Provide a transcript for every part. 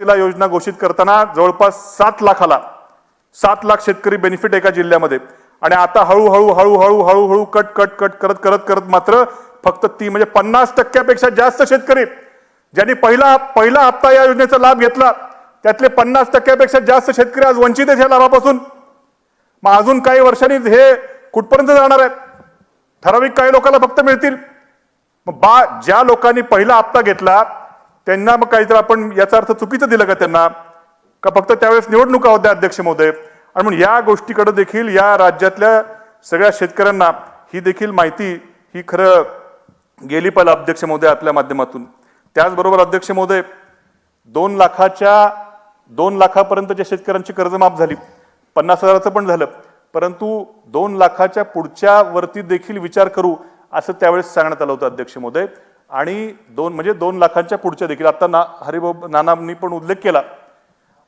तिला योजना घोषित करताना जवळपास सात लाखाला सात लाख शेतकरी बेनिफिट एका जिल्ह्यामध्ये. आणि आता हळूहळू हळूहळू हळूहळू कट कट कट करत करत करत मात्र फक्त ती म्हणजे पन्नास टक्क्यापेक्षा जास्त शेतकरी ज्यांनी पहिला पहिला हप्ता या योजनेचा लाभ घेतला त्यातले पन्नास टक्क्यापेक्षा जास्त शेतकरी आज वंचित आहेत या लाभापासून. मग अजून काही वर्षांनी हे कुठपर्यंत जाणार आहेत ठराविक काही लोकांना फक्त मिळतील. मग बा ज्या लोकांनी पहिला हप्ता घेतला त्यांना मग काहीतरी आपण याचा अर्थ चुकीचं दिलं का त्यांना? का फक्त त्यावेळेस निवडणुका होत्या अध्यक्ष महोदय? आणि म्हणून या गोष्टीकडे देखील या राज्यातल्या सगळ्या शेतकऱ्यांना ही देखील माहिती ही खरं गेली पाहिलं अध्यक्ष महोदय आपल्या माध्यमातून. त्याचबरोबर अध्यक्ष महोदय दोन लाखाच्या दोन लाखापर्यंतच्या शेतकऱ्यांची कर्जमाफ झाली. पन्नास हजाराचं पण झालं. परंतु दोन लाखाच्या पुढच्या वरती देखील विचार करू असं त्यावेळेस सांगण्यात आलं होतं अध्यक्ष महोदय. आणि दोन म्हणजे दोन लाखांच्या पुढच्या देखील आता ना हरिभाऊ नानांनी पण उल्लेख केला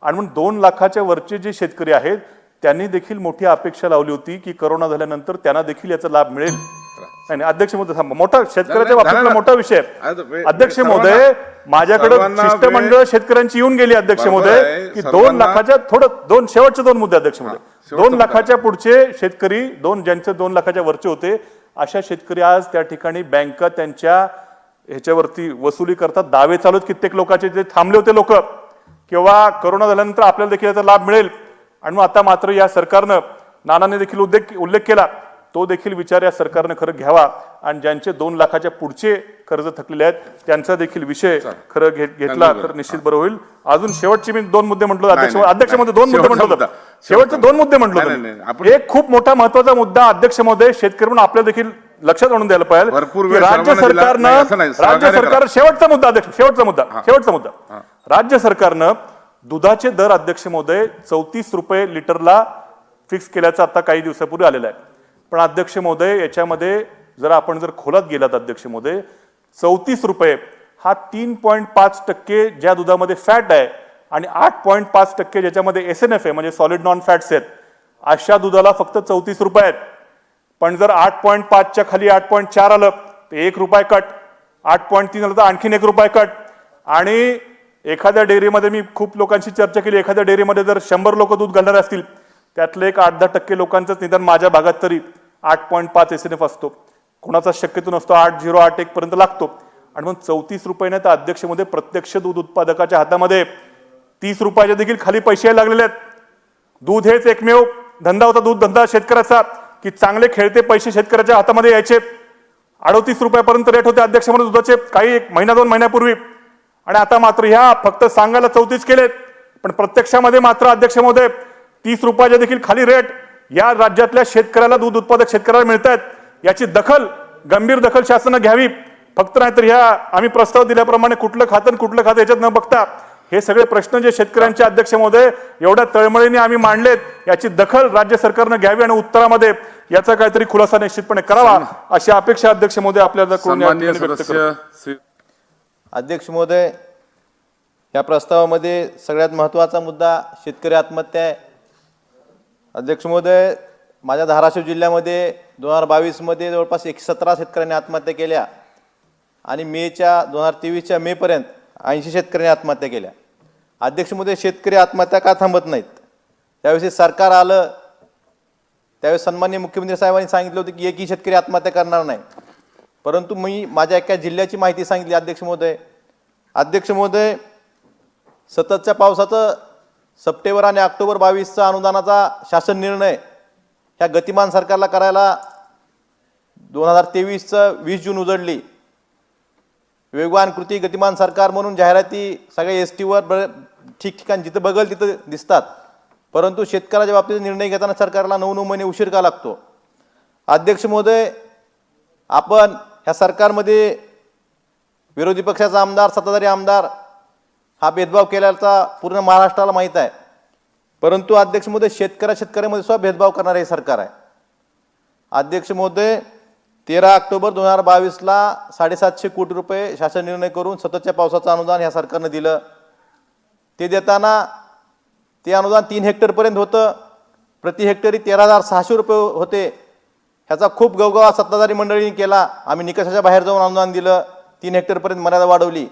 आणि म्हणून दोन लाखाच्या वरचे जे शेतकरी आहेत त्यांनी देखील मोठी अपेक्षा लावली होती की करोना झाल्यानंतर त्यांना देखील याचा लाभ मिळेल नाही अध्यक्ष महोदय. मोठा शेतकऱ्याच्या बाबतीतला. मोठा विषय अध्यक्ष महोदय माझ्याकडे शिष्टमंडळ शेतकऱ्यांची येऊन गेली अध्यक्ष महोदय. की दोन लाखाच्या थोडं दोन शेवटचे दोन मुद्दे अध्यक्ष महोदय दोन. लाखाच्या पुढचे शेतकरी दोन ज्यांचे दोन लाखाच्या वरचे होते अशा शेतकरी आज त्या ठिकाणी बँका त्यांच्या ह्याच्यावरती वसुली करतात. दावे चालू आहेत कित्येक लोकांचे जे थांबले होते लोक किंवा करोना झाल्यानंतर आपल्याला देखील याचा लाभ मिळेल. आणि मग आता मात्र या सरकारनं नानाने देखील उल्लेख उल्लेख केला. तो देखील विचार या सरकारनं खरं घ्यावा. आणि ज्यांचे दोन लाखाच्या पुढचे कर्ज थकलेले आहेत त्यांचा देखील विषय खरं घे- घेतला. तर निश्चित बरं होईल. अजून शेवटचे मी दोन मुद्दे म्हटलो. अध्यक्ष अध्यक्षमध्ये दोन मुद्दे म्हटलो. होतो शेवटचे दोन मुद्दे म्हटलो एक खूप मोठा महत्त्वाचा मुद्दा अध्यक्षमध्ये शेतकरी म्हणून आपल्याला देखील लक्षात आणून द्यायला पाहिजे राज्य. सरकारनं. राज्य सरकार करा. शेवटचा मुद्दा अध्यक्ष शेवटचा मुद्दा शेवटचा मुद्दा राज्य सरकारनं दुधाचे दर अध्यक्ष महोदय चौतीस रुपये लिटरला फिक्स केल्याचं आता काही दिवसापूर्वी आलेलं आहे पण अध्यक्ष महोदय याच्यामध्ये जर आपण जर खोलात गेलात अध्यक्ष महोदय चौतीस रुपये हा तीन पॉईंट पाच टक्के ज्या दुधामध्ये फॅट आहे आणि आठ पॉईंट पाच टक्के ज्याच्यामध्ये एस एन एफ आहे म्हणजे सॉलिड नॉन फॅट्स आहेत अशा दुधाला फक्त चौतीस रुपये आहेत पण जर आठ पॉईंट पाचच्या खाली आठ पॉईंट चार आलं तर एक रुपये कट. आठ पॉईंट तीन आलं तर आणखीन एक रुपये कट. आणि एखाद्या डेअरीमध्ये मी खूप लोकांशी चर्चा केली एखाद्या डेअरीमध्ये जर शंभर लोक दूध घालणारे असतील त्यातले एक आठ दहा टक्के लोकांचंच निदान माझ्या भागात तरी आठ पॉईंट पाच एस एन एफ असतो. कोणाचा शक्यतो नसतो आठ झिरो आठ एक पर्यंत लागतो. आणि मग चौतीस रुपयाने तर अध्यक्षमध्ये प्रत्यक्ष दूध उत्पादकाच्या हातामध्ये तीस रुपयाच्या देखील खाली पैसे लागलेले आहेत. दूध हेच एकमेव धंदा होता दूध धंदा शेतकऱ्याचा. की चांगले खेळते पैसे शेतकऱ्याच्या हातामध्ये यायचे. अडतीस रुपयापर्यंत रेट होते अध्यक्ष म्हणून दुधाचे. काही एक महिना दोन महिन्यापूर्वी. आणि आता मात्र ह्या फक्त सांगायला चौतीस केलेत. पण प्रत्यक्षामध्ये मात्र अध्यक्ष महोदय तीस रुपयाच्या देखील खाली रेट या राज्यातल्या शेतकऱ्याला दूध उत्पादक शेतकऱ्याला मिळत आहेत याची दखल गंभीर दखल शासनानं घ्यावी. फक्त नाहीतर ह्या आम्ही प्रस्ताव दिल्याप्रमाणे कुठलं खातं कुठलं खातं याच्यात न बघता हे सगळे प्रश्न जे शेतकऱ्यांचे अध्यक्ष महोदय एवढ्या तळमळीने आम्ही मांडलेत याची दखल राज्य सरकारनं घ्यावी आणि उत्तरामध्ये याचा काहीतरी खुलासा निश्चितपणे करावा अशी अपेक्षा अध्यक्ष महोदय आपल्याला अध्यक्ष महोदय या प्रस्तावामध्ये सगळ्यात महत्त्वाचा मुद्दा शेतकरी आत्महत्या आहे. अध्यक्ष महोदय माझ्या धाराशिव जिल्ह्यामध्ये दोन हजार बावीसमध्ये जवळपास एकशे सतरा शेतकऱ्यांनी आत्महत्या केल्या आणि मेच्या दोन हजार तेवीसच्या मेपर्यंत ऐंशी शेतकऱ्यांनी आत्महत्या केल्या. अध्यक्ष महोदय शेतकरी आत्महत्या का थांबत नाहीत? त्यावेळेस सरकार आलं. त्यावेळेस सन्माननीय मुख्यमंत्री साहेबांनी सांगितलं होतं की एकही शेतकरी आत्महत्या करणार नाही. परंतु मी माझ्या एका जिल्ह्याची माहिती सांगितली अध्यक्ष महोदय. अध्यक्ष महोदय सततच्या पावसाचं सप्टेंबर आणि ऑक्टोबर बावीसचा अनुदानाचा शासन निर्णय ह्या गतिमान सरकारला करायला दोन हजार तेवीसचं वीस जून उजडली. वेगवान कृती गतिमान सरकार म्हणून जाहिराती सगळ्या एस टीवर ब ठिकठिकाणी जिथं बघल तिथं दिसतात. परंतु शेतकऱ्याच्या बाबतीत निर्णय घेताना सरकारला नऊ नऊ महिने उशीर का लागतो? अध्यक्ष महोदय आपण ह्या सरकारमध्ये विरोधी पक्षाचा आमदार सत्ताधारी आमदार हा भेदभाव केल्याचा पूर्ण महाराष्ट्राला माहीत आहे. परंतु अध्यक्ष महोदय शेतकऱ्या शेतकऱ्यामध्ये सुद्धा भेदभाव करणारे हे सरकार आहे. अध्यक्ष महोदय तेरा ऑक्टोबर दोन हजार बावीसला साडेसातशे कोटी रुपये शासन निर्णय करून सततच्या पावसाचं अनुदान ह्या सरकारनं दिलं. ते देताना ते अनुदान तीन हेक्टरपर्यंत होतं. प्रति हेक्टरी तेरा हजार सहाशे रुपये होते. ह्याचा खूप गवगवा सत्ताधारी मंडळींनी केला. आम्ही निकषाच्या बाहेर जाऊन अनुदान दिलं. तीन हेक्टरपर्यंत मर्यादा वाढवली.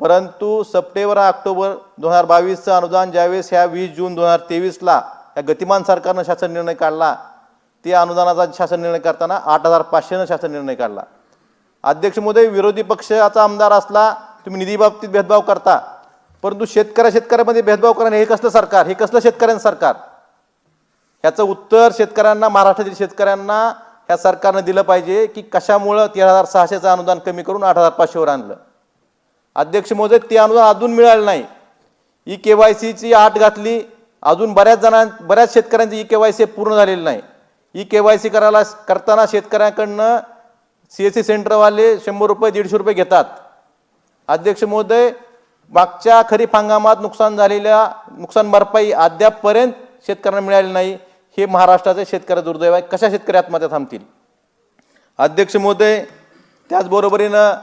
परंतु सप्टेंबर ऑक्टोबर दोन हजार बावीसचं अनुदान ज्यावेळेस ह्या वीस जून दोन हजार तेवीसला या गतिमान सरकारनं शासन निर्णय काढला ते अनुदानाचा शासन निर्णय करताना आठ हजार पाचशेनं शासन निर्णय काढला. अध्यक्ष महोदय विरोधी पक्षाचा आमदार असला तुम्ही निधीबाबतीत भेदभाव करता. परंतु शेतकऱ्या शेतकऱ्यामध्ये भेदभाव करणं हे कसलं सरकार? हे कसलं शेतकऱ्यांचं सरकार? ह्याचं उत्तर शेतकऱ्यांना महाराष्ट्रातील शेतकऱ्यांना ह्या सरकारनं दिलं पाहिजे की कशामुळं तेरा हजार सहाशेचं अनुदान कमी करून आठ हजार पाचशेवर आणलं. अध्यक्ष महोदय ते अनुदान अजून मिळालं नाही. ई के वाय सीची आट घातली. अजून बऱ्याच जणां बऱ्याच शेतकऱ्यांची ई के वाय सी पूर्ण झालेली नाही. ई के वाय सी करायला करताना शेतकऱ्यांकडनं सी एस सी सेंटरवाले शंभर रुपये दीडशे रुपये घेतात. अध्यक्ष महोदय मागच्या खरीप हंगामात नुकसान झालेल्या नुकसान भरपाई अद्यापपर्यंत शेतकऱ्यांना मिळाली नाही. हे महाराष्ट्राचे शेतकऱ्या दुर्दैव आहे. कशा शेतकरी आत्महत्या थांबतील? अध्यक्ष महोदय त्याचबरोबरीनं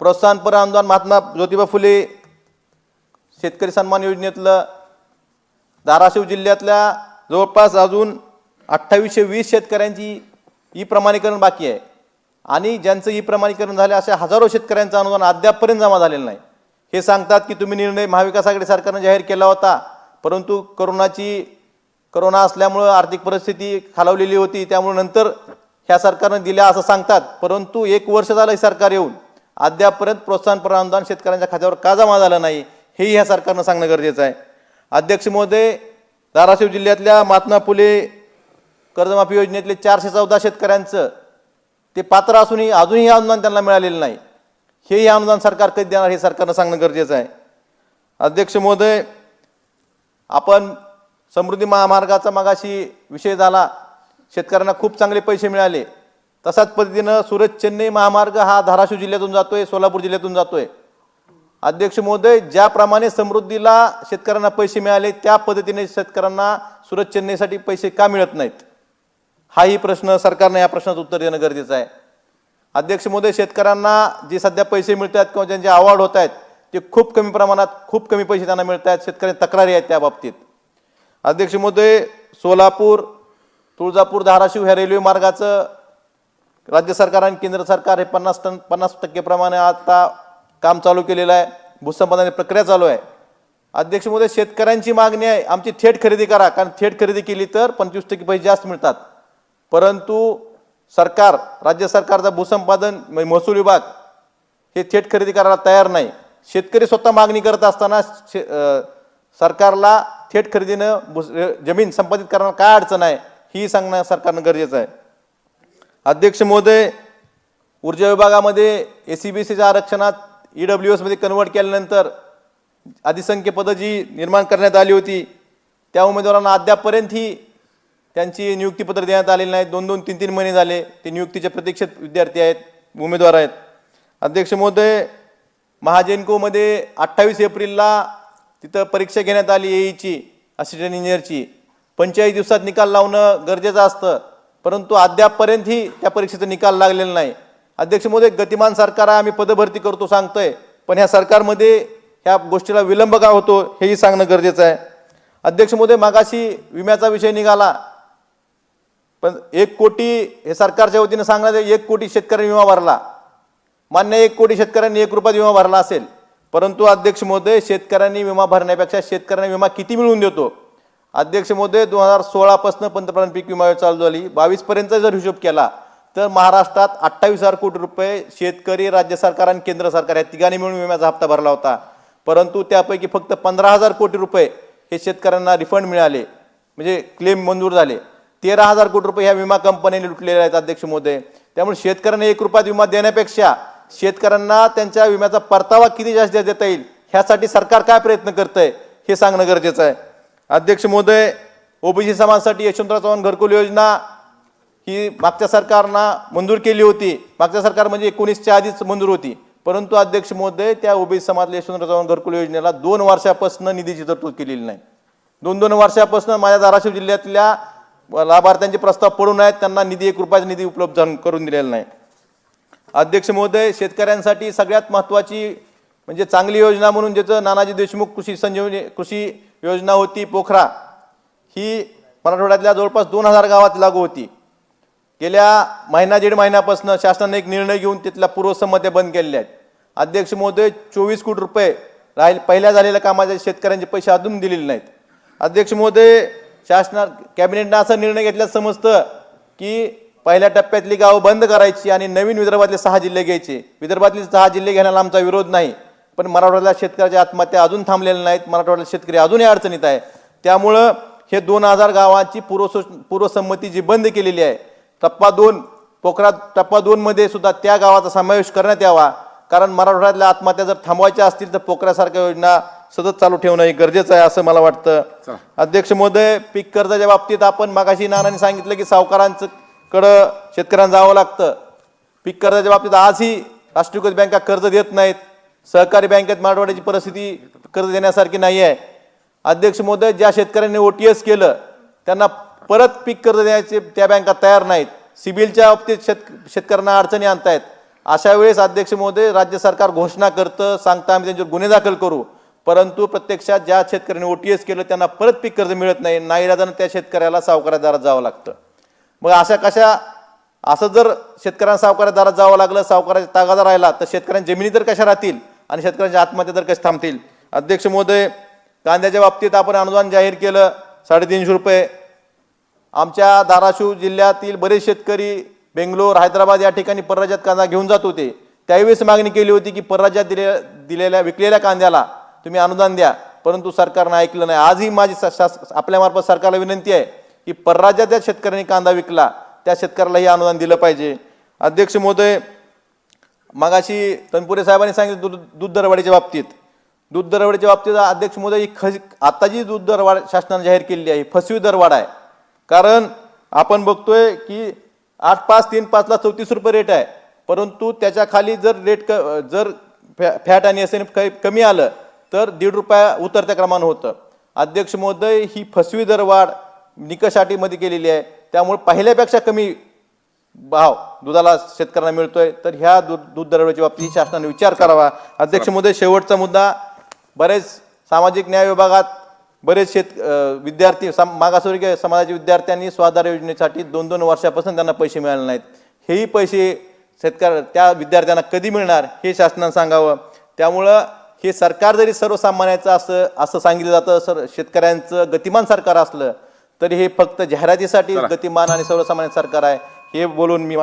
प्रोत्साहनपर अनुदान महात्मा ज्योतिबा फुले शेतकरी सन्मान योजनेतलं धाराशिव जिल्ह्यातल्या जवळपास अजून अठ्ठावीसशे वीस शेतकऱ्यांची ई प्रमाणीकरण बाकी आहे. आणि ज्यांचं ई प्रमाणीकरण झालं अशा हजारो शेतकऱ्यांचं अनुदान अद्यापपर्यंत जमा झालेलं नाही. हे सांगतात की तुम्ही निर्णय महाविकास आघाडी सरकारनं जाहीर केला होता. परंतु करोनाची करोना असल्यामुळं आर्थिक परिस्थिती खालावलेली होती. त्यामुळे नंतर ह्या सरकारनं दिल्या असं सांगतात. परंतु एक वर्ष झालं हे सरकार येऊन. अद्यापपर्यंत प्रोत्साहन अनुदान शेतकऱ्यांच्या खात्यावर का जमा झालं नाही हेही ह्या सरकारनं सांगणं गरजेचं आहे. अध्यक्ष महोदय धाराशिव जिल्ह्यातल्या महात्मा फुले कर्जमाफी योजनेतले चारशे चौदा शेतकऱ्यांचं ते पात्र असूनही अजूनही अनुदान त्यांना मिळालेलं नाही. हेही अनुदान सरकार कधी देणार हे सरकारनं सांगणं गरजेचं आहे. अध्यक्ष महोदय आपण समृद्धी महामार्गाचा मागाशी विषय झाला शेतकऱ्यांना खूप चांगले पैसे मिळाले. तशाच पद्धतीनं सुरत चेन्नई महामार्ग हा धाराशिव जिल्ह्यातून जातो आहे सोलापूर जिल्ह्यातून जातो आहे अध्यक्ष महोदय ज्याप्रमाणे समृद्धीला शेतकऱ्यांना पैसे मिळाले त्या पद्धतीने शेतकऱ्यांना सुरत चेन्नईसाठी पैसे का मिळत नाहीत? हाही प्रश्न सरकारनं या प्रश्नाचं उत्तर देणं गरजेचं आहे. अध्यक्ष महोदय शेतकऱ्यांना जे सध्या पैसे मिळतात किंवा ज्यांचे अवॉर्ड होत आहेत ते खूप कमी प्रमाणात खूप कमी पैसे त्यांना मिळत आहेत शेतकरी तक्रारी आहेत त्या बाबतीत. अध्यक्ष महोदय सोलापूर तुळजापूर धाराशिव ह्या रेल्वे मार्गाचं राज्य सरकार आणि केंद्र सरकार हे पन्नास टन पन्नास टक्केप्रमाणे आता काम चालू केलेलं आहे. भूसंपादनाची प्रक्रिया चालू आहे. अध्यक्ष महोदय शेतकऱ्यांची मागणी आहे. आमची थेट खरेदी करा. कारण थेट खरेदी केली तर पंचवीस टक्के पैसे जास्त मिळतात. परंतु सरकार राज्य सरकारचा भूसंपादन महसूल विभाग हे थेट खरेदी करायला तयार नाही. शेतकरी स्वतः मागणी करत असताना शे सरकारला थेट खरेदीनं भूस जमीन संपादित करण्याला काय अडचण आहे ही सांगणं सरकारनं गरजेचं आहे. अध्यक्ष महोदय ऊर्जा विभागामध्ये ए सी बी सीच्या आरक्षणात ई डब्ल्यू एसमध्ये कन्वर्ट केल्यानंतर अधिसंख्य पदं जी निर्माण करण्यात आली होती त्या उमेदवारांना अद्यापपर्यंत ही त्यांची नियुक्तीपत्र देण्यात आलेली नाहीत. दोन दोन तीन तीन महिने झाले. ते नियुक्तीच्या प्रतीक्षेत विद्यार्थी आहेत उमेदवार आहेत. अध्यक्ष महोदय महाजेनकोमध्ये अठ्ठावीस एप्रिलला तिथं परीक्षा घेण्यात आली एईची असिस्टंट इंजिनियरची पंचेचाळीस दिवसात निकाल लावणं गरजेचं असतं. परंतु अद्यापपर्यंतही त्या परीक्षेचा निकाल लागलेला नाही. अध्यक्ष महोदय गतिमान सरकार आहे आम्ही पदभरती करतो सांगतोय. पण ह्या सरकारमध्ये ह्या गोष्टीला विलंब का होतो हेही सांगणं गरजेचं आहे. अध्यक्ष महोदय मागाशी विम्याचा विषय निघाला. पण एक कोटी हे सरकारच्या वतीनं सांगण्यात एक कोटी शेतकऱ्यांनी विमा भरला. मान्य एक कोटी शेतकऱ्यांनी एक रुपयात विमा भरला असेल. परंतु अध्यक्ष महोदय शेतकऱ्यांनी विमा भरण्यापेक्षा शेतकऱ्यांना विमा किती मिळवून देतो? अध्यक्ष महोदय दोन हजार सोळापासून पंतप्रधान पीक विमा योजना चालू झाली. बावीसपर्यंत जर हिशोब केला तर महाराष्ट्रात अठ्ठावीस हजार कोटी रुपये शेतकरी राज्य सरकार आणि केंद्र सरकार या तिघांनी मिळून विम्याचा हप्ता भरला होता. परंतु त्यापैकी फक्त पंधरा हजार कोटी रुपये हे शेतकऱ्यांना रिफंड मिळाले. म्हणजे क्लेम मंजूर झाले. तेरा हजार कोटी रुपये ह्या विमा कंपन्यांनी लुटलेले आहेत अध्यक्ष महोदय त्यामुळे शेतकऱ्यांना एक रुपयात विमा देण्यापेक्षा शेतकऱ्यांना त्यांच्या विम्याचा परतावा किती जास्त देता येईल ह्यासाठी सरकार काय प्रयत्न करतंय हे सांगणं गरजेचं आहे. अध्यक्ष महोदय ओबीसी समाजासाठी यशवंतराव चव्हाण घरकुल योजना ही मागच्या सरकारनं मंजूर केली होती. मागच्या सरकार म्हणजे एकोणीसच्या आधीच मंजूर होती. परंतु अध्यक्ष महोदय त्या ओबीसी समाजातल्या यशवंतराव चव्हाण घरकुल योजनेला दोन वर्षापासून निधीची तरतूद केलेली नाही. दोन दोन वर्षापासून माझ्या धाराशिव जिल्ह्यातल्या लाभार्थ्यांचे प्रस्ताव पडून आहेत त्यांना निधी एक रुपयाचा निधी उपलब्ध करून दिलेला नाही. अध्यक्ष महोदय शेतकऱ्यांसाठी सगळ्यात महत्त्वाची म्हणजे चांगली योजना म्हणून ज्याचं नानाजी देशमुख कृषी संजीवनी कृषी योजना होती पोखरा. ही मराठवाड्यातल्या जवळपास दोन हजार गावात लागू होती. गेल्या महिना दीड महिन्यापासून शासनाने एक निर्णय घेऊन तिथल्या पूर्वसंमत्या बंद केलेल्या आहेत. अध्यक्ष महोदय चोवीस कोटी रुपये राहील पहिल्या झालेल्या कामाचे शेतकऱ्यांचे पैसे अजून दिलेले नाहीत. अध्यक्ष महोदय शासना कॅबिनेटनं असा निर्णय घेतल्यास समजतं की पहिल्या टप्प्यातली गावं बंद करायची आणि नवीन विदर्भातले सहा जिल्हे घ्यायचे. विदर्भातले सहा जिल्हे घेण्याला आमचा विरोध नाही. पण मराठवाड्यातल्या शेतकऱ्याच्या आत्महत्या अजून थांबलेल्या नाहीत. मराठवाड्यातले शेतकरी अजूनही अडचणीत आहे त्यामुळं हे दोन हजार गावांची पूर्वसो पूर्वसंमती जी बंद केलेली आहे. टप्पा दोन पोखरा टप्पा दोनमध्ये सुद्धा त्या गावाचा समावेश करण्यात यावा. कारण मराठवाड्यातल्या आत्महत्या जर थांबवायच्या असतील तर पोखऱ्यासारख्या योजना सतत चालू ठेवणं हे गरजेचं आहे असं मला वाटतं. अध्यक्ष महोदय पीक कर्जाच्या बाबतीत आपण मागाशी नानांनी सांगितलं की सावकारांचं कडं शेतकऱ्यांना जावं लागतं. पीक कर्जाच्या बाबतीत आजही राष्ट्रीयकृत बँका कर्ज देत नाहीत. सहकारी बँकेत मराठवाड्याची परिस्थिती कर्ज देण्यासारखी नाही आहे. अध्यक्ष महोदय ज्या शेतकऱ्यांनी ओ टी एस केलं त्यांना परत पीक कर्ज द्यायचे त्या बँका तयार नाहीत. सिबिलच्या बाबतीत शेत शेतकऱ्यांना अडचणी आणतायत. अशा वेळेस अध्यक्ष महोदय राज्य सरकार घोषणा करतं सांगता आम्ही त्यांच्यावर गुन्हे दाखल करू. परंतु प्रत्यक्षात ज्या शेतकऱ्यांनी ओ टी एस केलं त्यांना परत पीक कर्ज मिळत नाही. नाईराजानं त्या शेतकऱ्याला सावकारात दारात जावं लागतं. मग अशा कशा असं जर शेतकऱ्यांना सावकारात दारात जावं लागलं सावकाराच्या तागादा राहिला तर शेतकऱ्यांच्या जमिनी तर कशा राहतील आणि शेतकऱ्यांच्या आत्महत्या तर कशा थांबतील? अध्यक्ष महोदय कांद्याच्या बाबतीत आपण अनुदान जाहीर केलं साडेतीनशे रुपये. आमच्या धाराशिव जिल्ह्यातील बरेच शेतकरी बेंगलोर हैदराबाद या ठिकाणी परराज्यात कांदा घेऊन जात होते. त्यावेळेस मागणी केली होती की परराज्यात दिले दिलेल्या विकलेल्या कांद्याला तुम्ही अनुदान द्या. परंतु सरकारनं ऐकलं नाही. आजही माझी स- शास- आपल्यामार्फत सरकारला विनंती आहे की परराज्यात ज्या शेतकऱ्यांनी कांदा विकला त्या शेतकऱ्यालाही अनुदान दिलं पाहिजे. अध्यक्ष महोदय मगाशी तनपुरे साहेबांनी सांगितलं दूध दूध दरवाढीच्या बाबतीत. दूध दरवाढीच्या बाबतीत अध्यक्ष महोदय ही खज आता जी दूध दरवाढ शासनाने जाहीर केलेली आहे फसवी दरवाढ आहे. कारण आपण बघतोय की आठ पाच तीन पाचला चौतीस रुपये रेट आहे. परंतु त्याच्याखाली जर रेट क जर फॅ फॅट आणि एस एन कमी आलं तर दीड रुपया उतरत्या क्रमानं होतं. अध्यक्ष महोदय ही फसवी दरवाढ निकष अटीमध्ये केलेली आहे. त्यामुळे पहिल्यापेक्षा कमी भाव दुधाला शेतकऱ्यांना मिळतोय. तर ह्या दूध दूध दरवाढीच्या बाबतीत शासनाने विचार करावा. अध्यक्ष महोदय शेवटचा मुद्दा. बरेच सामाजिक न्याय विभागात बरेच शेत विद्यार्थी सम मागासवर्गीय समाजाच्या विद्यार्थ्यांनी स्वाधार योजनेसाठी दोन दोन वर्षापासून त्यांना पैसे मिळाले नाहीत. हेही पैसे शेतकऱ्या त्या विद्यार्थ्यांना कधी मिळणार हे शासनानं सांगावं. त्यामुळं हे सरकार जरी सर्वसामान्याचं असं असं सांगितलं जातं सर शेतकऱ्यांचं गतिमान सरकार असलं तरी हे फक्त जाहिरातीसाठी गतिमान आणि सर्वसामान्य सरकार आहे हे बोलून मी मा-